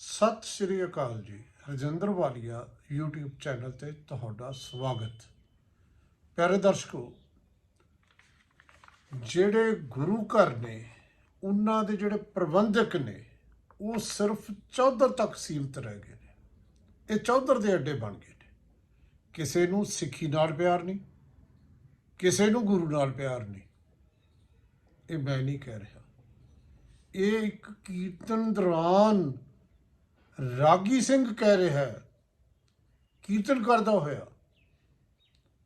ਸਤਿ ਸ਼੍ਰੀ ਅਕਾਲ ਜੀ। ਰਜਿੰਦਰ ਵਾਲੀਆ YouTube channel ਤੇ ਤੁਹਾਡਾ ਸਵਾਗਤ। ਪਿਆਰੇ ਦਰਸ਼ਕੋ, ਜਿਹੜੇ ਗੁਰੂ ਘਰ ਨੇ, ਉਹਨਾਂ ਦੇ ਜਿਹੜੇ ਪ੍ਰਬੰਧਕ ਨੇ, ਉਹ ਸਿਰਫ ਚੌਧਰ ਤੱਕ ਸੀਮਤ ਰਹਿ ਗਏ ਨੇ। ਇਹ ਚੌਧਰ ਦੇ ਅੱਡੇ ਬਣ ਗਏ ਨੇ। ਕਿਸੇ ਨੂੰ ਸਿੱਖੀ ਨਾਲ ਪਿਆਰ ਨਹੀਂ, ਕਿਸੇ ਨੂੰ ਗੁਰੂ ਨਾਲ ਪਿਆਰ ਨਹੀਂ। ਇਹ ਮੈਂ ਨਹੀਂ ਕਹਿ ਰਿਹਾ। ਇਹ ਇੱਕ ਕੀਰਤਨ ਦੌਰਾਨ ਰਾਗੀ ਸਿੰਘ ਕਹਿ ਰਿਹਾ ਹੈ, ਕੀਰਤਨ ਕਰਦਾ ਹੋਇਆ।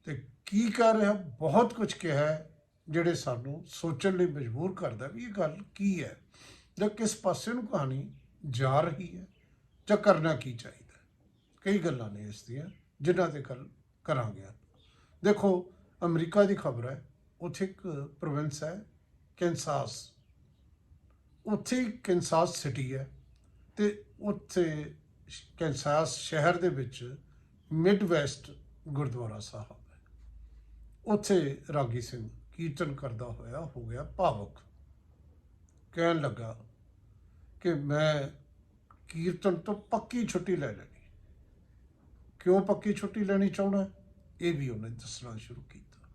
ਤੇ ਕੀ ਕਰ ਰਿਹਾ, ਬਹੁਤ ਕੁਝ ਕਿਹਾ ਜਿਹੜੇ ਸਾਨੂੰ ਸੋਚਣ ਲਈ ਮਜਬੂਰ ਕਰਦਾ ਵੀ ਇਹ ਗੱਲ ਕੀ ਹੈ ਜਾਂ ਕਿਸ ਪਾਸੇ ਨੂੰ ਕਹਾਣੀ ਜਾ ਰਹੀ ਹੈ ਜਾਂ ਕਰਨਾ ਕੀ ਚਾਹੀਦਾ ਕਈ ਗੱਲਾਂ ਨੇ ਇਸ ਦੀਆਂ, ਜਿਨ੍ਹਾਂ ਤੇ ਗੱਲ ਕਰਾਂਗੇ ਦੇਖੋ, ਅਮਰੀਕਾ ਦੀ ਖਬਰ ਹੈ, ਉੱਥੇ ਇੱਕ ਪ੍ਰੋਵਿੰਸ ਹੈ, ਕੈਨਸਾਸ। ਉੱਥੇ ਕੈਨਸਾਸ ਸਿਟੀ ਹੈ, ਤੇ ਉੱਥੇ ਸ਼- ਕੈਂਸਾਸ ਸ਼ਹਿਰ ਦੇ ਵਿੱਚ ਮਿਡ ਵੈਸਟ ਗੁਰਦੁਆਰਾ ਸਾਹਿਬ ਹੈ। ਉੱਥੇ ਰਾਗੀ ਸਿੰਘ ਕੀਰਤਨ ਕਰਦਾ ਹੋਇਆ ਹੋ ਗਿਆ ਭਾਵਕ। ਕਹਿਣ ਲੱਗਾ ਕਿ ਮੈਂ ਕੀਰਤਨ ਤੋਂ ਪੱਕੀ ਛੁੱਟੀ ਲੈ ਲੈਣੀ। ਕਿਉਂ ਪੱਕੀ ਛੁੱਟੀ ਲੈਣੀ ਚਾਹੁੰਦਾ ਇਹ ਵੀ ਉਹਨੇ ਦੱਸਣਾ ਸ਼ੁਰੂ ਕੀਤਾ।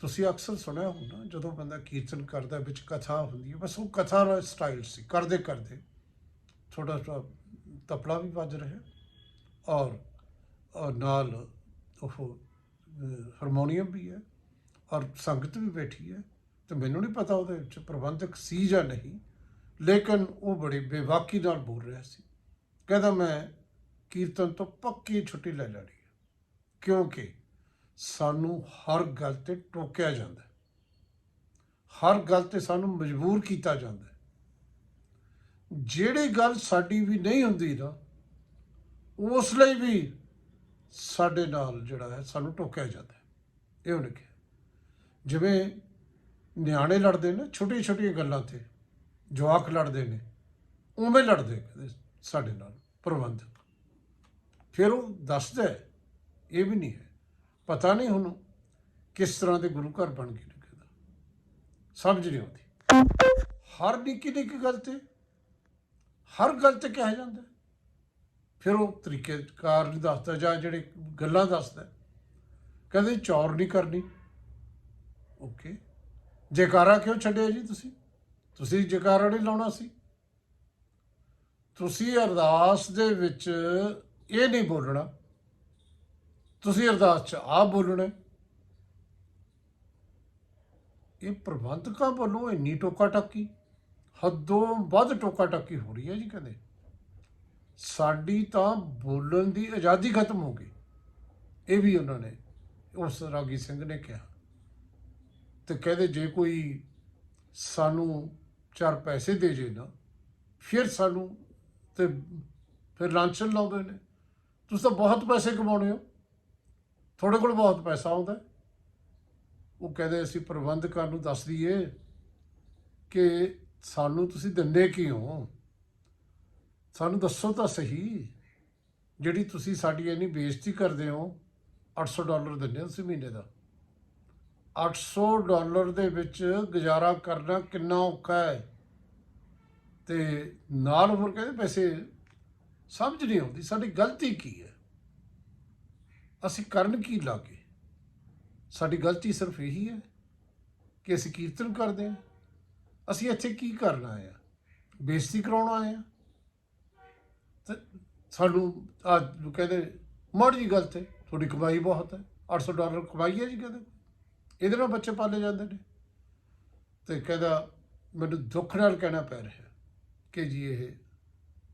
ਤੁਸੀਂ ਅਕਸਰ ਸੁਣਿਆ ਹੋਣਾ, ਜਦੋਂ ਬੰਦਾ ਕੀਰਤਨ ਕਰਦਾ ਵਿੱਚ ਕਥਾ ਹੁੰਦੀ ਹੈ, ਬਸ ਉਹ ਕਥਾ ਦਾ ਸਟਾਈਲ ਸੀ ਕਰਦੇ ਕਰਦੇ ਥੋੜਾ ਥੋੜਾ ਤਪਲਾ ਵੀ ਵੱਜ ਰਿਹਾ ਔਰ ਔਰ ਨਾਲ ਉਹ ਹਾਰਮੋਨੀਅਮ ਵੀ ਹੈ ਔਰ ਸੰਗਤ ਵੀ ਬੈਠੀ ਹੈ ਤੇ ਮੈਨੂੰ ਨਹੀਂ ਪਤਾ ਉਹਦੇ ਵਿੱਚ ਪ੍ਰਬੰਧਕ ਸੀ ਜਾਂ ਨਹੀਂ, ਲੇਕਿਨ ਉਹ ਬੜੀ ਬੇਵਾਕੀ ਨਾਲ ਬੋਲ ਰਿਹਾ ਸੀ। ਕਹਿੰਦਾ ਮੈਂ ਕੀਰਤਨ ਤੋਂ ਪੱਕੀ ਛੁੱਟੀ ਲੈ ਲੈਣੀ ਹੈ, ਕਿਉਂਕਿ ਸਾਨੂੰ ਹਰ ਗੱਲ ਤੇ ਟੋਕਿਆ ਜਾਂਦਾ ਹਰ ਗੱਲ ਤੇ ਸਾਨੂੰ ਮਜਬੂਰ ਕੀਤਾ ਜਾਂਦਾ ਜਿਹੜੀ ਗੱਲ ਸਾਡੀ ਵੀ ਨਹੀਂ ਹੁੰਦੀ ਨਾ ਉਸ ਲਈ ਵੀ ਸਾਡੇ ਨਾਲ ਜਿਹੜਾ ਹੈ ਸਾਨੂੰ ਟੋਕਿਆ ਜਾਂਦਾ ਹੈ। ਇਹ ਉਹਨੇ ਕਿਹਾ। ਜਿਵੇਂ ਨਿਆਣੇ ਲੜਦੇ ਨੇ ਛੋਟੀਆਂ ਛੋਟੀਆਂ ਗੱਲਾਂ ਤੇ ਜਵਾਕ ਲੜਦੇ ਨੇ ਉਵੇਂ ਲੜਦੇ ਕਹਿੰਦੇ ਸਾਡੇ ਨਾਲ ਪ੍ਰਬੰਧਕ ਫਿਰ ਉਹ ਦੱਸਦਾ ਹੈ, ਇਹ ਵੀ ਨਹੀਂ ਹੈ। ਪਤਾ ਨਹੀਂ ਉਹਨੂੰ ਕਿਸ ਤਰ੍ਹਾਂ ਦੇ ਗੁਰੂ ਘਰ ਬਣ ਗਏ ਨੇ ਕਹਿੰਦਾ। ਸਮਝ ਨਹੀਂ ਆਉਂਦੀ। ਹਰ ਨਿੱਕੀ ਨਿੱਕੀ ਗੱਲ ਤੇ ਹਰ ਗੱਲ ਤੇ ਕਿਹਾ ਜਾਂਦਾ ਫਿਰ ਉਹ ਤਰੀਕੇਕਾਰ ਨਹੀਂ ਦੱਸਦਾ, ਜਾਂ ਜਿਹੜੇ ਗੱਲਾਂ ਦੱਸਦਾ ਕਹਿੰਦੇ ਚੌਰ ਨਹੀਂ ਕਰਨੀ। ਓਕੇ। ਜੈਕਾਰਾ ਕਿਉਂ ਛੱਡਿਆ ਜੀ ਤੁਸੀਂ? ਤੁਸੀਂ ਜੈਕਾਰਾ ਨਹੀਂ ਲਾਉਣਾ ਸੀ। ਤੁਸੀਂ ਅਰਦਾਸ ਦੇ ਵਿੱਚ ਇਹ ਨਹੀਂ ਬੋਲਣਾ। ਤੁਸੀਂ ਅਰਦਾਸ ਚ ਆ ਬੋਲਣਾ ਇਹ ਪ੍ਰਬੰਧਕਾਂ ਵੱਲੋਂ ਇੰਨੀ ਟੋਕਾ ਟੱਕੀ ਹੱਦੋਂ ਵੱਧ ਟੋਕਾ ਟੱਕੀ ਹੋ ਰਹੀ ਹੈ ਜੀ ਕਹਿੰਦੇ। ਸਾਡੀ ਤਾਂ ਬੋਲਣ ਦੀ ਆਜ਼ਾਦੀ ਖਤਮ ਹੋ ਗਈ। ਇਹ ਵੀ ਉਹਨਾਂ ਨੇ, ਉਸ ਰਾਗੀ ਸਿੰਘ ਨੇ ਕਿਹਾ। ਤੇ ਕਹਿੰਦੇ ਜੇ ਕੋਈ ਸਾਨੂੰ ਚਾਰ ਪੈਸੇ ਦੇ ਜੇ ਨਾ, ਫਿਰ ਸਾਨੂੰ ਤੇ ਫਿਰ ਲਾਂਛਨ ਲਾਉਂਦੇ ਨੇ। ਤੁਸੀਂ ਤਾਂ ਬਹੁਤ ਪੈਸੇ ਕਮਾਉਣੇ ਹੋ। ਤੁਹਾਡੇ ਕੋਲ ਬਹੁਤ ਪੈਸਾ ਆਉਂਦਾ ਉਹ ਕਹਿੰਦੇ ਅਸੀਂ ਪ੍ਰਬੰਧਕਾਂ ਨੂੰ ਦੱਸ ਦਈਏ ਕਿ ਸਾਨੂੰ ਤੁਸੀਂ ਦਿੰਦੇ ਕੀ ਹੋ ਸਾਨੂੰ ਦੱਸੋ ਤਾਂ ਸਹੀ। ਜਿਹੜੀ ਤੁਸੀਂ ਸਾਡੀ ਇੰਨੀ ਬੇਇੱਜ਼ਤੀ ਕਰਦੇ ਹੋ 800 ਡਾਲਰ ਦਿੰਦੇ ਹੋ ਤੁਸੀਂ ਮਹੀਨੇ ਦਾ। 800 ਡਾਲਰ ਦੇ ਵਿੱਚ ਗੁਜ਼ਾਰਾ ਕਰਨਾ ਕਿੰਨਾ ਔਖਾ ਹੈ? ਤੇ ਨਾਲ ਹੋਰ ਕਹਿੰਦੇ ਪੈਸੇ ਸਮਝ ਨਹੀਂ ਆਉਂਦੀ, ਸਾਡੀ ਗਲਤੀ ਕੀ ਹੈ? ਅਸੀਂ ਕਰਨ ਕੀ ਲਾਗੇ? ਸਾਡੀ ਗਲਤੀ ਸਿਰਫ ਇਹੀ ਹੈ ਕਿ ਅਸੀਂ ਕੀਰਤਨ ਕਰਦੇ ਹਾਂ। ਅਸੀਂ ਇੱਥੇ ਕੀ ਕਰਨ ਆਏ ਆ? ਬੇਇੱਜ਼ਤੀ ਕਰਾਉਣ ਆਏ ਆ? ਤੇ ਸਾਨੂੰ ਆ ਕਹਿੰਦੇ, ਮਾੜੀ ਜੀ ਗੱਲ ਤੇ ਤੁਹਾਡੀ ਕਮਾਈ ਬਹੁਤ ਹੈ 800 ਡਾਲਰ ਕਮਾਈ ਹੈ ਜੀ ਕਹਿੰਦੇ। ਇਹਦੇ ਨਾਲ ਬੱਚੇ ਪਾਲੇ ਜਾਂਦੇ ਨੇ। ਤੇ ਕਹਿੰਦਾ, ਮੈਨੂੰ ਦੁੱਖ ਨਾਲ ਕਹਿਣਾ ਪੈ ਰਿਹਾ ਕਿ ਜੀ ਇਹ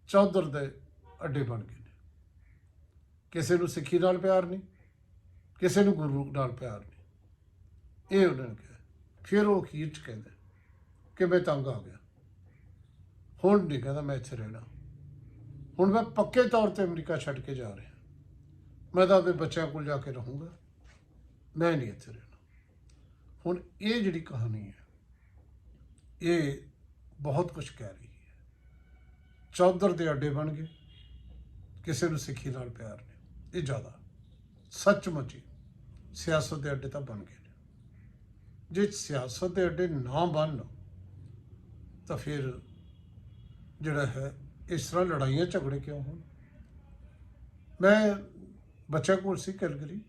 ਚੌਧਰ ਦੇ ਅੱਡੇ ਬਣ ਗਏ ਨੇ। ਕਿਸੇ ਨੂੰ ਸਿੱਖੀ ਨਾਲ ਪਿਆਰ ਨਹੀਂ, ਕਿਸੇ ਨੂੰ ਗੁਰੂ ਨਾਲ ਪਿਆਰ ਨਹੀਂ। ਇਹ ਉਹਨਾਂ ਨੇ ਕਿਹਾ। ਫਿਰ ਉਹ ਅਖੀਰ ਚ ਕਹਿੰਦੇ ਕਿਵੇਂ ਤੰਗ ਆ ਗਿਆ? ਹੁਣ ਨਹੀਂ ਕਹਿੰਦਾ ਮੈਂ ਇੱਥੇ ਰਹਿਣਾ। ਹੁਣ ਮੈਂ ਪੱਕੇ ਤੌਰ ਤੇ ਅਮਰੀਕਾ ਛੱਡ ਕੇ ਜਾ ਰਿਹਾ। ਮੈਂ ਤਾਂ ਆਪਣੇ ਬੱਚਿਆਂ ਕੋਲ ਜਾ ਕੇ ਰਹੂੰਗਾ। ਮੈਂ ਨਹੀਂ ਇੱਥੇ ਰਹਿਣਾ। ਹੁਣ ਇਹ ਜਿਹੜੀ ਕਹਾਣੀ ਹੈ, ਇਹ ਬਹੁਤ ਕੁਝ ਕਹਿ ਰਹੀ ਹੈ। ਚੌਧਰ ਦੇ ਅੱਡੇ ਬਣ ਗਏ। ਕਿਸੇ ਨੂੰ ਸਿੱਖੀ ਨਾਲ ਪਿਆਰ ਨਹੀਂ। ਇਹ ਜ਼ਿਆਦਾ ਸੱਚਮੁੱਚ ਸਿਆਸਤ ਦੇ ਅੱਡੇ ਤਾਂ ਬਣ ਗਏ ਨੇ। ਜੇ ਸਿਆਸਤ ਦੇ ਅੱਡੇ ਨਾ ਬਣ ਤਾਂ ਫਿਰ ਜਿਹੜਾ ਹੈ, ਇਸ ਤਰ੍ਹਾਂ ਲੜਾਈਆਂ ਝਗੜੇ ਕਿਉਂ ਹੋਣ? ਮੈਂ ਬੱਚਾ ਕੋਲ ਸੀ ਕੈਲਗਰੀ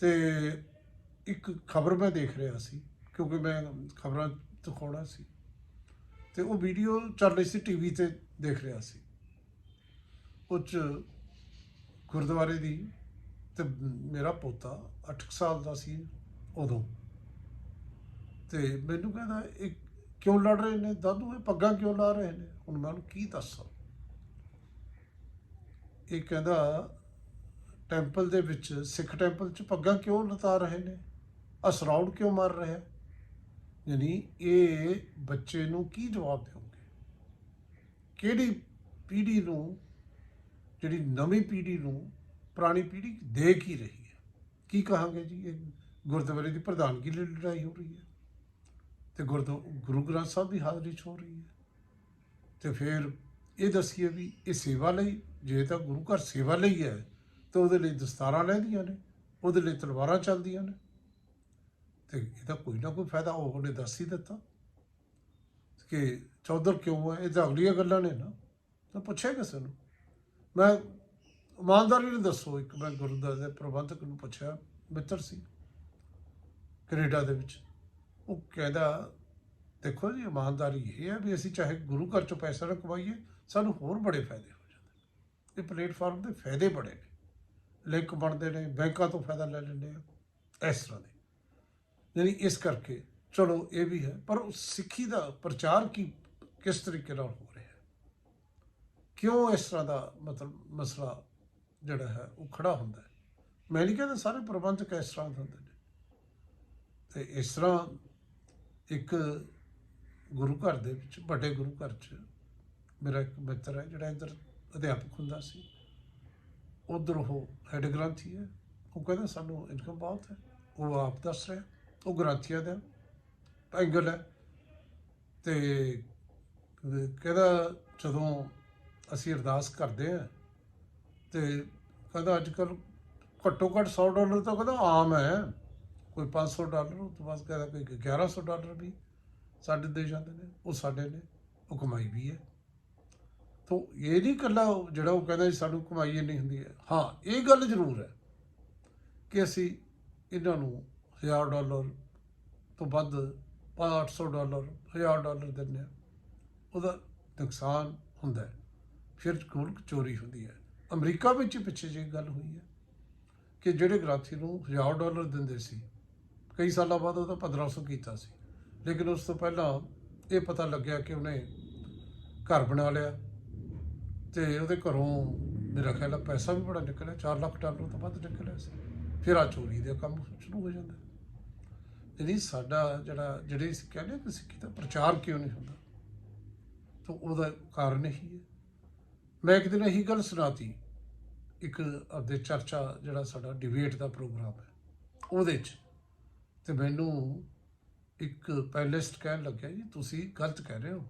ਤੇ ਇੱਕ ਖਬਰ ਮੈਂ ਦੇਖ ਰਿਹਾ ਸੀ, ਕਿਉਂਕਿ ਮੈਂ ਖਬਰਾਂ ਦਿਖਾਉਣਾ ਸੀ ਤੇ ਉਹ ਵੀਡੀਓ ਚੱਲ ਰਹੀ ਸੀ ਟੀਵੀ ਤੇ ਦੇਖ ਰਿਹਾ ਸੀ। ਉਹ 'ਚ ਗੁਰਦੁਆਰੇ ਦੀ ਤੇ ਮੇਰਾ ਪੋਤਾ 8 ਸਾਲ ਦਾ ਸੀ ਉਦੋਂ। ਤੇ ਮੈਨੂੰ ਕਹਿੰਦਾ, ਇੱਕ ਕਿਉਂ ਲੜ ਰਹੇ ਨੇ? ਦਾਦੂ, ਇਹ ਪੱਗਾਂ ਕਿਉਂ ਲਾ ਰਹੇ ਨੇ? ਹੁਣ ਮੈਂ ਉਹਨੂੰ ਕੀ ਦੱਸਾਂ? ਇਹ ਕਹਿੰਦਾ, ਟੈਂਪਲ ਦੇ ਵਿੱਚ, ਸਿੱਖ ਟੈਂਪਲ 'ਚ ਪੱਗਾਂ ਕਿਉਂ ਲਤਾ ਰਹੇ ਨੇ? ਅਸਰਾਉਡ ਕਿਉਂ ਮਾਰ ਰਿਹਾ ਯਾਨੀ ਇਹ ਬੱਚੇ ਨੂੰ ਕੀ ਜਵਾਬ ਦੇਣਗੇ? ਕਿਹੜੀ ਪੀੜ੍ਹੀ ਨੂੰ, ਜਿਹੜੀ ਨਵੀਂ ਪੀੜ੍ਹੀ ਨੂੰ ਪੁਰਾਣੀ ਪੀੜ੍ਹੀ ਦੇ ਕੀ ਰਹੀ ਹੈ? ਕੀ ਕਹਾਂਗੇ ਜੀ? ਇਹ ਗੁਰਦੁਆਰੇ ਦੀ ਪ੍ਰਧਾਨਗੀ ਲਈ ਲੜਾਈ ਹੋ ਰਹੀ ਹੈ। ਤੇ ਗੁਰਦੁ, ਗੁਰੂ ਗ੍ਰੰਥ ਸਾਹਿਬ ਦੀ ਹਾਜ਼ਰੀ 'ਚ ਹੋ ਰਹੀ ਹੈ। ਤੇ ਫਿਰ ਇਹ ਦੱਸੀਏ ਵੀ ਇਹ ਸੇਵਾ ਲਈ, ਜੇ ਤਾਂ ਗੁਰੂ ਘਰ ਸੇਵਾ ਲਈ ਹੈ, ਤਾਂ ਉਹਦੇ ਲਈ ਦਸਤਾਰਾਂ ਲੈਂਦੀਆਂ ਨੇ, ਉਹਦੇ ਲਈ ਤਲਵਾਰਾਂ ਚੱਲਦੀਆਂ ਨੇ। ਤੇ ਇਹਦਾ ਕੋਈ ਨਾ ਕੋਈ ਫਾਇਦਾ ਉਹਨੇ ਦੱਸ ਹੀ ਦਿੱਤਾ ਕਿ ਚੌਧਰ ਕਿਉਂ ਹੈ ਇਹ ਤਾਂ ਅਗਲੀਆਂ ਗੱਲਾਂ ਨੇ ਨਾ, ਤਾਂ ਪੁੱਛਿਆ ਕਿਸੇ ਨੂੰ। ਮੈਂ ਇਮਾਨਦਾਰੀ ਨਾਲ ਦੱਸੋ, ਇੱਕ ਮੈਂ ਗੁਰਦੁਆਰੇ ਦੇ ਪ੍ਰਬੰਧਕ ਨੂੰ ਪੁੱਛਿਆ, ਮਿੱਤਰ ਸੀ ਕੈਨੇਡਾ ਦੇ ਵਿੱਚ। ਉਹ ਕਹਿੰਦਾ, ਦੇਖੋ ਜੀ, ਇਮਾਨਦਾਰੀ ਇਹ ਹੈ ਵੀ ਅਸੀਂ ਚਾਹੇ ਗੁਰੂ ਘਰ ਚੋਂ ਪੈਸਾ ਨਾ ਕਮਾਈਏ, ਸਾਨੂੰ ਹੋਰ ਬੜੇ ਫਾਇਦੇ ਹੋ ਜਾਂਦੇ ਇਹ ਪਲੇਟਫਾਰਮ ਦੇ ਫਾਇਦੇ ਬੜੇ ਨੇ। ਲਿੰਕ ਬਣਦੇ ਨੇ, ਬੈਂਕਾਂ ਤੋਂ ਫਾਇਦਾ ਲੈ ਲੈਂਦੇ ਆ, ਇਸ ਤਰ੍ਹਾਂ ਦੇ। ਯਾਨੀ ਇਸ ਕਰਕੇ, ਚਲੋ ਇਹ ਵੀ ਹੈ, ਪਰ ਸਿੱਖੀ ਦਾ ਪ੍ਰਚਾਰ ਕੀ, ਕਿਸ ਤਰੀਕੇ ਨਾਲ ਹੋ ਰਿਹਾ ਹੈ? ਕਿਉਂ ਇਸ ਤਰ੍ਹਾਂ ਦਾ ਮਤਲਬ ਮਸਲਾ ਜਿਹੜਾ ਹੈ, ਉਹ ਖੜਾ ਹੁੰਦਾ ਹੈ? ਮੈਂ ਨਹੀਂ ਕਹਿੰਦਾ ਸਾਰੇ ਪ੍ਰਬੰਧਕ ਇਸ ਤਰ੍ਹਾਂ ਦੇ ਹੁੰਦੇ ਨੇ। ਤੇ ਇਸ ਤਰ੍ਹਾਂ ਇੱਕ ਗੁਰੂ ਘਰ ਦੇ ਵਿੱਚ, ਵੱਡੇ ਗੁਰੂ ਘਰ 'ਚ ਮੇਰਾ ਇੱਕ ਮਿੱਤਰ ਹੈ, ਜਿਹੜਾ ਇੱਧਰ ਅਧਿਆਪਕ ਹੁੰਦਾ ਸੀ। ਉਧਰ ਉਹ ਹੈਡ ਗ੍ਰੰਥੀ ਹੈ। ਉਹ ਕਹਿੰਦਾ, ਸਾਨੂੰ ਇਨਕਮ ਬਹੁਤ ਹੈ। ਉਹ ਆਪ ਦੱਸ ਰਿਹਾ। ਉਹ ਗ੍ਰੰਥੀਆਂ ਦਾ ਐਂਗਲ ਹੈ। ਤੇ ਕਹਿੰਦਾ, ਜਦੋਂ ਅਸੀਂ ਅਰਦਾਸ ਕਰਦੇ ਆ ਤੇ ਕਹਿੰਦਾ, ਅੱਜ ਕੱਲ ਘੱਟੋ ਘੱਟ 100 ਡਾਲਰ ਤਾਂ ਕਹਿੰਦਾ ਆਮ ਹੈ। ਕੋਈ 500 ਡਾਲਰ, ਉਹ ਤੋਂ ਬਾਅਦ ਕਹਿੰਦਾ ਕੋਈ 1100 ਡਾਲਰ ਵੀ ਸਾਡੇ ਦੇ ਜਾਂਦੇ ਨੇ, ਉਹ ਸਾਡੇ ਨੇ, ਉਹ ਕਮਾਈ ਵੀ ਹੈ। ਤੋ ਇਹ ਨਹੀਂ ਕੱਲਾ ਜਿਹੜਾ ਉਹ ਕਹਿੰਦਾ ਸਾਨੂੰ ਕਮਾਈ ਇੰਨੀ ਹੁੰਦੀ ਹੈ। ਹਾਂ, ਇਹ ਗੱਲ ਜ਼ਰੂਰ ਹੈ ਕਿ ਅਸੀਂ ਇਹਨਾਂ ਨੂੰ 1000 ਡਾਲਰ ਤੋਂ ਵੱਧ 500 ਡਾਲਰ 1000 ਡਾਲਰ ਦਿੰਦੇ ਆ ਉਹਦਾ ਨੁਕਸਾਨ ਹੁੰਦਾ ਹੈ। ਫਿਰ ਮੁਲਕ ਚੋਰੀ ਹੁੰਦੀ ਹੈ। ਅਮਰੀਕਾ ਵਿੱਚ ਪਿੱਛੇ ਜਿਹੀ ਗੱਲ ਹੋਈ ਹੈ ਕਿ ਜਿਹੜੇ ਗ੍ਰਾਥੀ ਨੂੰ 1000 ਡਾਲਰ ਦਿੰਦੇ ਸੀ ਕਈ ਸਾਲਾਂ ਬਾਅਦ ਉਹਦਾ 1500 ਕੀਤਾ ਸੀ। ਲੇਕਿਨ ਉਸ ਤੋਂ ਪਹਿਲਾਂ ਇਹ ਪਤਾ ਲੱਗਿਆ ਕਿ ਉਹਨੇ ਘਰ ਬਣਾ ਲਿਆ ਤੇ ਉਹਦੇ ਘਰੋਂ ਮੇਰਾ ਖਿਆਲ ਹੈ ਪੈਸਾ ਵੀ ਬੜਾ ਨਿਕਲਿਆ 4 ਲੱਖ ਡਾਲਰ ਤੋਂ ਵੱਧ ਨਿਕਲਿਆ ਸੀ। ਫਿਰ ਆ ਚੋਰੀ ਦੇ ਕੰਮ ਸ਼ੁਰੂ ਹੋ ਜਾਂਦਾ। ਜਿਹੜੀ ਸਾਡਾ ਜਿਹੜਾ, ਜਿਹੜੇ ਅਸੀਂ ਕਹਿੰਦੇ ਕਿ ਸਿੱਖੀ ਦਾ ਪ੍ਰਚਾਰ ਕਿਉਂ ਨਹੀਂ ਹੁੰਦਾ? ਤਾਂ ਉਹਦਾ ਕਾਰਨ ਇਹੀ ਹੈ। ਮੈਂ ਇੱਕ ਦਿਨ ਇਹੀ ਗੱਲ ਸੁਣਾਤੀ। ਇੱਕ ਆਪਦੇ ਚਰਚਾ ਜਿਹੜਾ ਸਾਡਾ ਡਿਬੇਟ ਦਾ ਪ੍ਰੋਗਰਾਮ ਹੈ, ਉਹਦੇ 'ਚ ਤੇ ਮੈਨੂੰ ਇੱਕ ਪੈਨਲਿਸਟ ਕਹਿਣ ਲੱਗਿਆ ਜੀ ਤੁਸੀਂ ਗਲਤ ਕਹਿ ਰਹੇ ਹੋ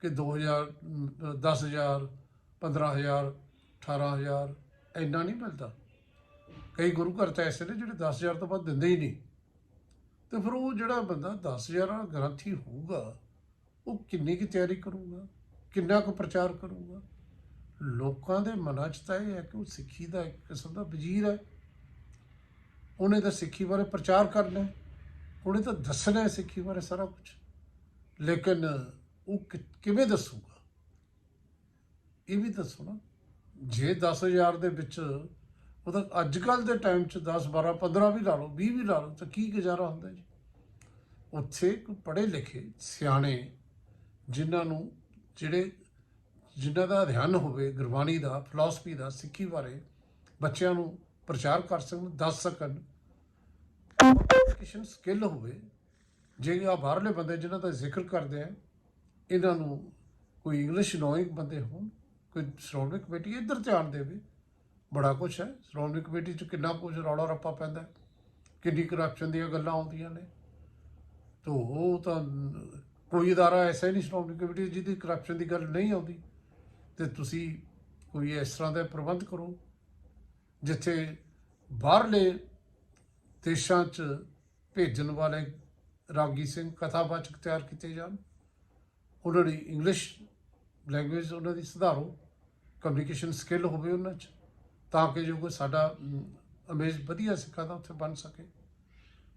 ਕਿ 2000 ਅਮ, 10000 15000 18000 ਇੰਨਾ ਨਹੀਂ ਮਿਲਦਾ। ਕਈ ਗੁਰੂ ਘਰ ਤਾਂ ਐਸੇ ਨੇ ਜਿਹੜੇ 10000 ਤੋਂ ਵੱਧ ਦਿੰਦੇ ਹੀ ਨਹੀਂ। ਤੇ ਫਿਰ ਉਹ ਜਿਹੜਾ ਬੰਦਾ 10000 ਵਾਲਾ ਗ੍ਰੰਥੀ ਹੋਊਗਾ ਉਹ ਕਿੰਨੀ ਕੀ ਤਿਆਰੀ ਕਰੂਗਾ ਕਿੰਨਾ ਕੁ ਪ੍ਰਚਾਰ ਕਰੂਗਾ? ਲੋਕਾਂ ਦੇ ਮਨਾਂ 'ਚ ਤਾਂ ਇਹ ਹੈ ਕਿ ਉਹ ਸਿੱਖੀ ਦਾ ਇੱਕ ਕਿਸਮ ਦਾ ਵਜ਼ੀਰ ਹੈ। ਉਹਨੇ ਤਾਂ ਸਿੱਖੀ ਬਾਰੇ ਪ੍ਰਚਾਰ ਕਰਨਾ ਉਹਨੇ ਤਾਂ ਦੱਸਣਾ ਹੈ ਸਿੱਖੀ ਬਾਰੇ ਸਾਰਾ ਕੁਝ ਲੇਕਿਨ ਉਹ ਕਿ- ਕਿਵੇਂ ਦੱਸੂਗਾ? ਇਹ ਵੀ ਦੱਸੋ ਨਾ। ਜੇ 10000 ਦੇ ਵਿੱਚ ਉਹਦਾ ਅੱਜ ਕੱਲ ਦੇ ਟਾਈਮ 'ਚ 10 12 15 ਵੀ ਲਾ ਲਓ 20 ਵੀ ਲਾ ਲਓ, ਤਾਂ ਕੀ ਗੁਜ਼ਾਰਾ ਹੁੰਦਾ ਜੀ? ਉੱਥੇ ਕੋਈ ਪੜ੍ਹੇ ਲਿਖੇ ਸਿਆਣੇ ਜਿਨ੍ਹਾਂ ਨੂੰ ਜਿਹੜੇ, ਜਿਨ੍ਹਾਂ ਦਾ ਅਧਿਐਨ ਹੋਵੇ ਗੁਰਬਾਣੀ ਦਾ ਫਿਲਾਸਫੀ ਦਾ, ਸਿੱਖੀ ਬਾਰੇ ਬੱਚਿਆਂ ਨੂੰ ਪ੍ਰਚਾਰ ਕਰ ਸਕਣ, ਦੱਸ ਸਕਣ। ਕਮਿਊਨੀਕੇਸ਼ਨ ਸਕਿੱਲ ਹੋਵੇ ਜੇ ਆ ਬਾਹਰਲੇ ਬੰਦੇ ਜਿਨ੍ਹਾਂ ਦਾ ਜ਼ਿਕਰ ਕਰਦੇ ਆ, ਇਹਨਾਂ ਨੂੰ ਕੋਈ ਇੰਗਲਿਸ਼ ਨੋਇੰਗ ਬੰਦੇ ਹੋਣ, ਕੋਈ ਸ਼੍ਰੋਮਣੀ ਕਮੇਟੀ ਇੱਧਰ ਧਿਆਨ ਦੇਵੇ। ਬੜਾ ਕੁਝ ਹੈ। ਸ਼੍ਰੋਮਣੀ ਕਮੇਟੀ 'ਚ ਕਿੰਨਾ ਕੁਝ ਰੌਲਾ ਰੱਪਾ ਪੈਂਦਾ ਕਿੰਨੀ ਕਰਪਸ਼ਨ ਦੀਆਂ ਗੱਲਾਂ ਆਉਂਦੀਆਂ ਨੇ। ਤੋ ਉਹ ਤਾਂ ਕੋਈ ਅਦਾਰਾ ਐਸਾ ਹੀ ਨਹੀਂ ਸ਼੍ਰੋਮਣੀ ਕਮੇਟੀ ਜਿਹਦੀ ਕਰਪਸ਼ਨ ਦੀ ਗੱਲ ਨਹੀਂ ਆਉਂਦੀ। ਤੇ ਤੁਸੀਂ ਕੋਈ ਇਸ ਤਰ੍ਹਾਂ ਦਾ ਪ੍ਰਬੰਧ ਕਰੋ। ਜਿੱਥੇ ਬਾਹਰਲੇ ਦੇਸ਼ਾਂ 'ਚ ਭੇਜਣ ਵਾਲੇ ਰਾਗੀ ਸਿੰਘ ਕਥਾਵਾਚਕ ਤਿਆਰ ਕੀਤੇ ਜਾਣ। ਉਹਨਾਂ ਦੀ ਇੰਗਲਿਸ਼ ਲੈਂਗੁਏਜ ਉਹਨਾਂ ਦੀ ਸੁਧਾਰੋ। ਕਮਿਊਨੀਕੇਸ਼ਨ ਸਕਿੱਲ ਹੋਵੇ ਉਹਨਾਂ 'ਚ, ਤਾਂ ਕਿ ਜੋ ਕੋਈ ਸਾਡਾ ਇਮੇਜ ਵਧੀਆ ਸਿੱਖਾਂ ਦਾ ਉੱਥੇ ਬਣ ਸਕੇ।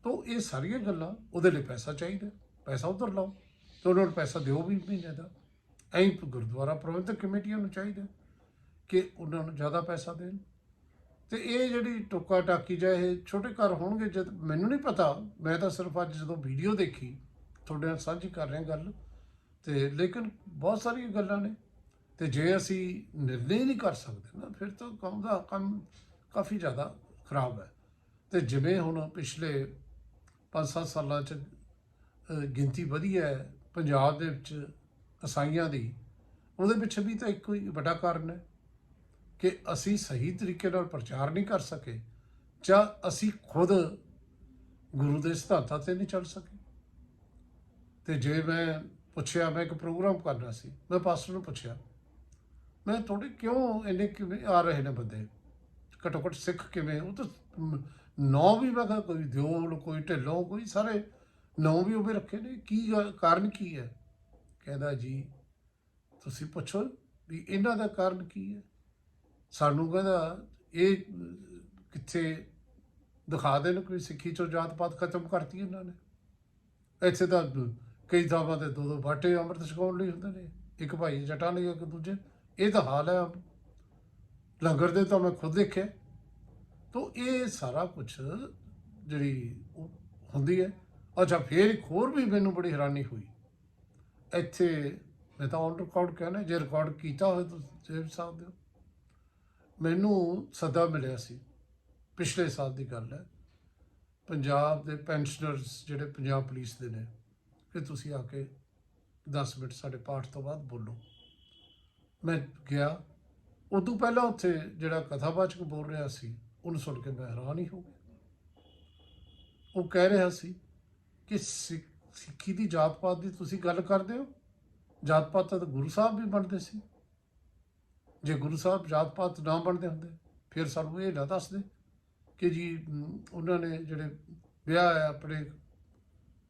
ਤਾਂ ਇਹ ਸਾਰੀਆਂ ਗੱਲਾਂ ਉਹਦੇ ਲਈ ਪੈਸਾ ਚਾਹੀਦਾ। ਪੈਸਾ ਉਧਰ ਲਾਓ, ਤੇ ਉਹਨਾਂ ਨੂੰ ਪੈਸਾ ਦਿਓ ਵੀ ਮਹੀਨੇ ਦਾ। ਐਂ ਗੁਰਦੁਆਰਾ ਪ੍ਰਬੰਧਕ ਕਮੇਟੀਆਂ ਨੂੰ ਚਾਹੀਦਾ ਕਿ ਉਹਨਾਂ ਨੂੰ ਜ਼ਿਆਦਾ ਪੈਸਾ ਦੇਣ। ਤੇ ਇਹ ਜਿਹੜੀ ਟੋਕਾ ਟਾਕੀ ਜਾਂ ਇਹ ਛੋਟੇ ਘਰ ਹੋਣਗੇ, ਜਦ ਮੈਨੂੰ ਨਹੀਂ ਪਤਾ, ਮੈਂ ਤਾਂ ਸਿਰਫ ਅੱਜ ਜਦੋਂ ਵੀਡੀਓ ਦੇਖੀ, ਤੁਹਾਡੇ ਨਾਲ ਸਾਂਝੀ ਕਰ ਰਿਹਾ ਗੱਲ, ਤੇ ਲੇਕਿਨ ਬਹੁਤ ਸਾਰੀਆਂ ਗੱਲਾਂ ਨੇ। ਤੇ ਜੇ ਅਸੀਂ ਨਿਰਣੇ ਨਹੀਂ ਕਰ ਸਕਦੇ ਨਾ, ਫਿਰ ਤਾਂ ਕੰਮ ਦਾ ਕੰਮ ਕਾਫੀ ਜ਼ਿਆਦਾ ਖਰਾਬ ਹੈ। ਤੇ ਜਿਵੇਂ ਹੁਣ ਪਿਛਲੇ 5-7 ਸਾਲਾਂ ਚ ਗਿਣਤੀ ਵਧੀ ਹੈ ਪੰਜਾਬ ਦੇ ਵਿੱਚ ਈਸਾਈਆਂ ਦੀ, ਉਹਦੇ ਪਿੱਛੇ ਵੀ ਤਾਂ ਇੱਕੋ ਹੀ ਵੱਡਾ ਕਾਰਨ ਹੈ। ਕਿ ਅਸੀਂ ਸਹੀ ਤਰੀਕੇ ਨਾਲ ਪ੍ਰਚਾਰ ਨਹੀਂ ਕਰ ਸਕੇ ਜਾਂ ਅਸੀਂ ਖੁਦ ਗੁਰੂ ਦੇ ਸਿਧਾਂਤਾਂ ਤੇ ਨਹੀਂ ਚੱਲ ਸਕੇ। ਤੇ ਜੇ ਮੈਂ ਪੁੱਛਿਆ, ਮੈਂ ਇੱਕ ਪ੍ਰੋਗਰਾਮ ਕਰਨਾ ਸੀ, ਮੈਂ ਪਾਸਟਰ ਨੂੰ ਪੁੱਛਿਆ, ਮੈਂ ਤੁਹਾਡੇ ਕਿਉਂ ਇੰਨੇ ਕਿਵੇਂ ਆ ਰਹੇ ਨੇ ਬੰਦੇ? ਘੱਟੋ ਘੱਟ ਸਿੱਖ ਕਿਵੇਂ? ਉਹ ਤਾਂ ਨੌ ਵੀ ਮੈਂ ਕਿਹਾ, ਕੋਈ ਦਿਓਲ, ਕੋਈ ਢਿੱਲੋਂ, ਕੋਈ ਸਾਰੇ ਨੌ ਵੀ ਉਹਵੇਂ ਰੱਖੇ ਨੇ। ਕੀ ਗੱਲ- ਕਾਰਨ ਕੀ ਹੈ? ਕਹਿੰਦਾ ਜੀ, ਤੁਸੀਂ ਪੁੱਛੋ ਵੀ ਇਹਨਾਂ ਦਾ ਕਾਰਨ ਕੀ ਹੈ? ਸਾਨੂੰ ਕਹਿੰਦਾ, ਇਹ ਕਿੱਥੇ ਦਿਖਾ ਦੇਣ ਕੋਈ ਸਿੱਖੀ ਚੋਂ ਜਾਤ ਪਾਤ ਖਤਮ ਕਰਤੀ ਇਹਨਾਂ ਨੇ। ਇੱਥੇ ਤਾਂ ਕਈ ਥਾਵਾਂ ਤੇ ਦੋ ਦੋ ਬਾਟੇ ਅੰਮ੍ਰਿਤ ਛਕਾਉਣ ਲਈ ਹੁੰਦੇ ਨੇ। ਇੱਕ ਭਾਈ ਜਟਾਂ ਲਈ, ਇੱਕ ਦੂਜੇ। ਇਹ ਤਾਂ ਹਾਲ ਹੈ ਲੰਗਰ ਦੇ ਤਾਂ ਮੈਂ ਖੁਦ ਦੇਖਿਆ। ਤੋ ਇਹ ਸਾਰਾ ਕੁਝ ਜਿਹੜੀ ਹੁੰਦੀ ਹੈ। ਅੱਛਾ, ਫੇਰ ਇੱਕ ਹੋਰ ਵੀ ਮੈਨੂੰ ਬੜੀ ਹੈਰਾਨੀ ਹੋਈ। ਇੱਥੇ, ਮੈਂ ਤਾਂ ਔਨ ਰਿਕਾਰਡ ਕਹਿਣਾ, ਜੇ ਰਿਕਾਰਡ ਕੀਤਾ ਹੋਵੇ ਤੁਸੀਂ ਦੇਖ ਸਕਦੇ ਹੋ ਮੈਨੂੰ ਸੱਦਾ ਮਿਲਿਆ ਸੀ, ਪਿਛਲੇ ਸਾਲ ਦੀ ਗੱਲ ਹੈ। ਪੰਜਾਬ ਦੇ ਪੈਨਸ਼ਨਰਸ ਜਿਹੜੇ ਪੰਜਾਬ ਪੁਲਿਸ ਦੇ ਨੇ ਕਿ ਤੁਸੀਂ ਆ ਕੇ 10 ਮਿੰਟ ਸਾਡੇ ਪਾਠ ਤੋਂ ਬਾਅਦ ਬੋਲੋ। ਮੈਂ ਗਿਆ, ਉਦੋਂ ਪਹਿਲਾਂ ਉੱਥੇ ਜਿਹੜਾ ਕਥਾਵਾਚਕ ਬੋਲ ਰਿਹਾ ਸੀ, ਉਹਨੂੰ ਸੁਣ ਕੇ ਮੈਂ ਹੈਰਾਨ ਹੀ ਹੋ ਗਿਆ। ਉਹ ਕਹਿ ਰਿਹਾ ਸੀ ਕਿ ਸਿੱਖ- ਸਿੱਖੀ ਦੀ ਜਾਤ ਪਾਤ ਦੀ ਤੁਸੀਂ ਗੱਲ ਕਰਦੇ ਹੋ? ਜਾਤ ਪਾਤ ਤਾਂ ਗੁਰੂ ਸਾਹਿਬ ਵੀ ਬਣਦੇ ਸੀ। ਜੇ ਗੁਰੂ ਸਾਹਿਬ ਜਾਤ ਪਾਤ ਨਾ ਬਣਦੇ ਹੁੰਦੇ, ਫਿਰ ਸਾਨੂੰ ਇਹ ਨਾ ਦੱਸਦੇ ਕਿ ਜੀ ਉਹਨਾਂ ਨੇ ਜਿਹੜੇ ਵਿਆਹ ਹੈ ਆਪਣੇ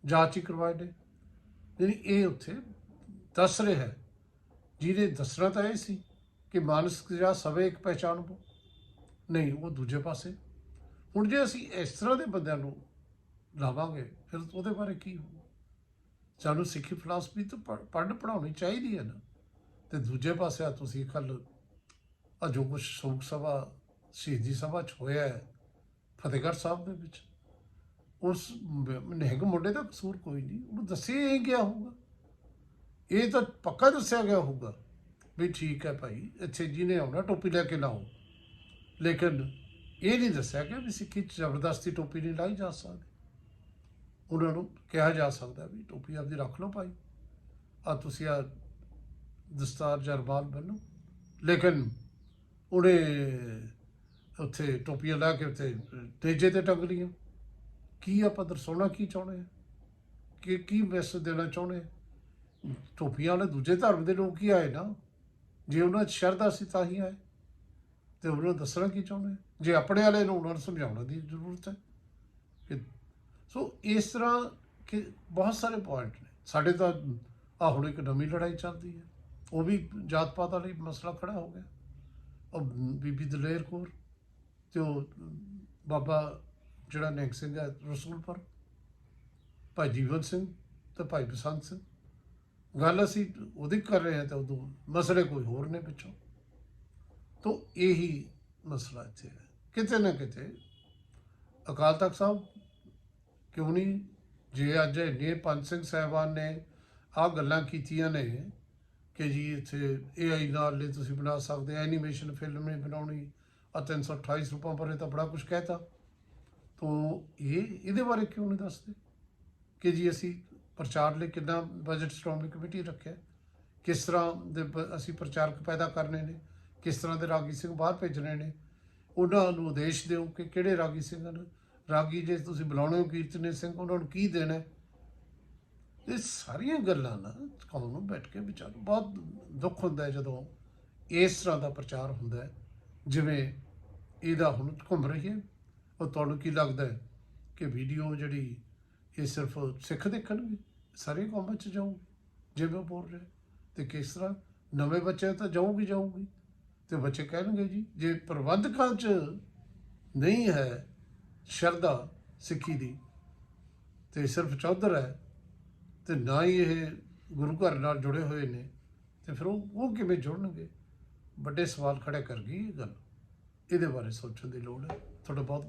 ਜਾਤ ਹੀ ਕਰਵਾਏ ਨੇ। ਨਹੀਂ ਇਹ ਉੱਥੇ ਦੱਸ ਰਿਹਾ ਹੈ। ਜਿਹਨੇ ਦੱਸਣਾ ਤਾਂ ਇਹ ਸੀ ਕਿ ਮਾਨਸਿਕ ਜਾਂ ਸਵੇ ਇੱਕ ਪਹਿਚਾਨ ਬੋ ਨਹੀਂ, ਉਹ ਦੂਜੇ ਪਾਸੇ। ਹੁਣ ਜੇ ਅਸੀਂ ਇਸ ਤਰ੍ਹਾਂ ਦੇ ਬੰਦਿਆਂ ਨੂੰ ਲਾਵਾਂਗੇ, ਫਿਰ ਉਹਦੇ ਬਾਰੇ ਕੀ ਹੋਊ? ਸਾਨੂੰ ਸਿੱਖੀ ਫਿਲਾਸਫੀ ਤੋਂ ਪੜ੍ਹ ਪੜਾਉਣੀ ਚਾਹੀਦੀ ਹੈ ਨਾ। ਤੇ ਦੂਜੇ ਪਾਸੇ ਆ ਤੁਸੀਂ ਕੱਲ ਆ ਜੋ ਕੁਛ ਸ਼ੋਕ ਸਭਾ, ਸ਼ਹੀਦੀ ਸਭਾ ਚ ਹੋਇਆ ਹੈ, ਫਤਿਹਗੜ੍ਹ ਸਾਹਿਬ ਦੇ ਵਿੱਚ। ਉਸ ਮ- ਨਿਹੰਗ ਮੁੰਡੇ ਦਾ ਕਸੂਰ ਕੋਈ ਨਹੀਂ, ਉਹਨੂੰ ਦੱਸਿਆ ਹੀ ਗਿਆ ਹੋਊਗਾ। ਇਹ ਤਾਂ ਪੱਕਾ ਦੱਸਿਆ ਗਿਆ ਹੋਊਗਾ ਵੀ ਠੀਕ ਹੈ ਭਾਈ, ਇੱਥੇ ਜਿਹਨੇ ਆਉਣਾ ਟੋਪੀ ਲੈ ਕੇ ਲਾਓ। ਲੇਕਿਨ ਇਹ ਨਹੀਂ ਦੱਸਿਆ ਗਿਆ ਵੀ ਸਿੱਖੀ ਜ਼ਬਰਦਸਤੀ ਟੋਪੀ ਨਹੀਂ ਲਾਈ ਜਾ ਸਕਦੀ। ਉਹਨਾਂ ਨੂੰ ਕਿਹਾ ਜਾ ਸਕਦਾ ਵੀ ਟੋਪੀ ਆਪਦੀ ਰੱਖ ਲਓ ਭਾਈ। ਆ ਤੁਸੀਂ ਆ ਦਸਤਾਰ ਜਰਬਾਨ ਬੰਨੋ। ਲੇਕਿਨ ਉਹਨੇ ਉੱਥੇ ਟੋਪੀਆਂ ਲਾ ਕੇ ਉੱਥੇ ਤੇਜੇ ਤੇ ਟੰਗ ਲਈਆਂ। ਕੀ ਆਪਾਂ ਦਰਸਾਉਣਾ ਕੀ ਚਾਹੁੰਦੇ ਆ? ਕਿ ਕੀ ਮੈਸੇਜ ਦੇਣਾ ਚਾਹੁੰਦੇ ਆ? ਟੋਪੀਆਂ ਵਾਲੇ ਦੂਜੇ ਧਰਮ ਦੇ ਲੋਕ ਹੀ ਆਏ ਨਾ। ਜੇ ਉਹਨਾਂ 'ਚ ਸ਼ਰਧਾ ਸੀ ਤਾਂ ਹੀ ਆਏ। ਤੇ ਉਹਨਾਂ ਨੂੰ ਦੱਸਣਾ ਕੀ ਚਾਹੁੰਦੇ ਜੇ ਆਪਣੇ ਵਾਲੇ ਨੂੰ ਉਹਨਾਂ ਨੂੰ ਸਮਝਾਉਣ ਦੀ ਜ਼ਰੂਰਤ ਹੈ। ਕਿ ਸੋ ਇਸ ਤਰ੍ਹਾਂ ਕਿ ਬਹੁਤ ਸਾਰੇ ਪੁਆਇੰਟ ਨੇ। ਸਾਡੇ ਤਾਂ ਆ ਹੁਣ ਇੱਕ ਨਵੀਂ ਲੜਾਈ ਚੱਲਦੀ ਹੈ। ਉਹ ਵੀ ਜਾਤ ਪਾਤ ਵਾਲੀ ਮਸਲਾ ਖੜਾ ਹੋ ਗਿਆ। ਉਹ ਬੀਬੀ ਦਲੇਰ ਕੌਰ ਤੇ ਉਹ ਬਾਬਾ ਜਿਹੜਾ ਨੈਕ ਸਿੰਘ ਹੈ ਰਸੂਲਪੁਰ, ਭਾਈ ਜੀਵਨ ਸਿੰਘ ਤੇ ਭਾਈ ਬਸੰਤ ਸਿੰਘ। ਗੱਲ ਅਸੀਂ ਉਹਦੀ ਕਰ ਰਹੇ ਹਾਂ ਤਾਂ ਉਦੋਂ ਮਸਲੇ ਕੋਈ ਹੋਰ ਨੇ ਪਿੱਛੋਂ। ਤਾਂ ਇਹੀ ਮਸਲਾ ਇੱਥੇ ਹੈ। ਕਿਤੇ ਨਾ ਕਿਤੇ ਅਕਾਲ ਤਖਤ ਸਾਹਿਬ ਕਿਉਂ ਨਹੀਂ? ਜੇ ਅੱਜ ਇੰਨੇ ਪੰਜ ਸਿੰਘ ਸਾਹਿਬਾਨ ਨੇ ਆ ਗੱਲਾਂ ਕੀਤੀਆਂ ਨੇ ਕਿ ਜੀ ਇੱਥੇ AI ਨਾਲ ਲਈ ਤੁਸੀਂ ਬਣਾ ਸਕਦੇ ਐਨੀਮੇਸ਼ਨ ਫਿਲਮ ਨਹੀਂ ਬਣਾਉਣੀ। ਆ 328 ਰੁਪਏ ਪਰ ਇਹ ਤਾਂ ਬੜਾ ਕੁਝ ਕਹਿਤਾ। ਤੋਂ ਇਹ, ਇਹਦੇ ਬਾਰੇ ਕਿਉਂ ਨਹੀਂ ਦੱਸਦੇ? ਕਿ ਜੀ ਅਸੀਂ ਪ੍ਰਚਾਰ ਲਈ ਕਿੰਨਾ ਬਜਟ ਸਟ੍ਰੋਂਗ ਕਮੇਟੀ ਰੱਖਿਆ? ਕਿਸ ਤਰ੍ਹਾਂ ਦੇ ਅਸੀਂ ਪ੍ਰਚਾਰਕ ਪੈਦਾ ਕਰਨੇ ਨੇ? ਕਿਸ ਤਰ੍ਹਾਂ ਦੇ ਰਾਗੀ ਸਿੰਘ ਬਾਹਰ ਭੇਜਣੇ ਨੇ? ਉਹਨਾਂ ਨੂੰ ਉਦੇਸ਼ ਦਿਓ ਕਿ ਕਿਹੜੇ ਰਾਗੀ ਸਿੰਘ ਹਨ? ਰਾਗੀ ਜੇ ਤੁਸੀਂ ਬੁਲਾਉਣੇ ਹੋ ਕੀਰਤਨੇ ਸਿੰਘ, ਉਹਨਾਂ ਨੂੰ ਕੀ ਦੇਣਾ ਇਹ ਸਾਰੀਆਂ ਗੱਲਾਂ ਨਾ ਕੌਮ ਨੂੰ ਬੈਠ ਕੇ ਵਿਚਾਰ, ਬਹੁਤ ਦੁੱਖ ਹੁੰਦਾ ਹੈ ਜਦੋਂ ਇਸ ਤਰ੍ਹਾਂ ਦਾ ਪ੍ਰਚਾਰ ਹੁੰਦਾ ਹੈ, ਜਿਵੇਂ ਇਹਦਾ ਹੁਣ ਘੁੰਮ ਰਹੀ ਹੈ। ਉਹ ਤੁਹਾਨੂੰ ਕੀ ਲੱਗਦਾ ਹੈ ਕਿ ਵੀਡੀਓ ਜਿਹੜੀ ਇਹ ਸਿਰਫ ਸਿੱਖ ਦੇਖਣਗੇ? ਸਾਰੇ ਕੌਮਾਂ ਚ ਜਾਊਗੀ, ਜਿਵੇਂ ਉਹ ਬੋਲ ਰਿਹਾ ਤੇ ਕਿਸ ਤਰ੍ਹਾਂ? ਨਵੇਂ ਬੱਚੇ ਤਾਂ ਜਾਊਗੀ ਜਾਊਗੀ। ਤੇ ਬੱਚੇ ਕਹਿਣਗੇ ਜੀ, ਜੇ ਪ੍ਰਬੰਧਕਾਂ 'ਚ ਨਹੀਂ ਹੈ ਸ਼ਰਧਾ ਸਿੱਖੀ ਦੀ, ਤੇ ਸਿਰਫ ਚੌਧਰ ਹੈ ਤੇ ਨਾ ਹੀ ਇਹ ਗੁਰੂ ਘਰ ਨਾਲ ਜੁੜੇ ਹੋਏ ਨੇ, ਤੇ ਫਿਰ ਉਹ ਉਹ ਕਿਵੇਂ ਜੁੜਨਗੇ? ਵੱਡੇ ਸਵਾਲ ਖੜੇ ਕਰ ਗਈ ਇਹ ਗੱਲ। ਇਹਦੇ ਬਾਰੇ ਸੋਚਣ ਦੀ ਲੋੜ ਹੈ। ਤੁਹਾਡਾ ਬਹੁਤ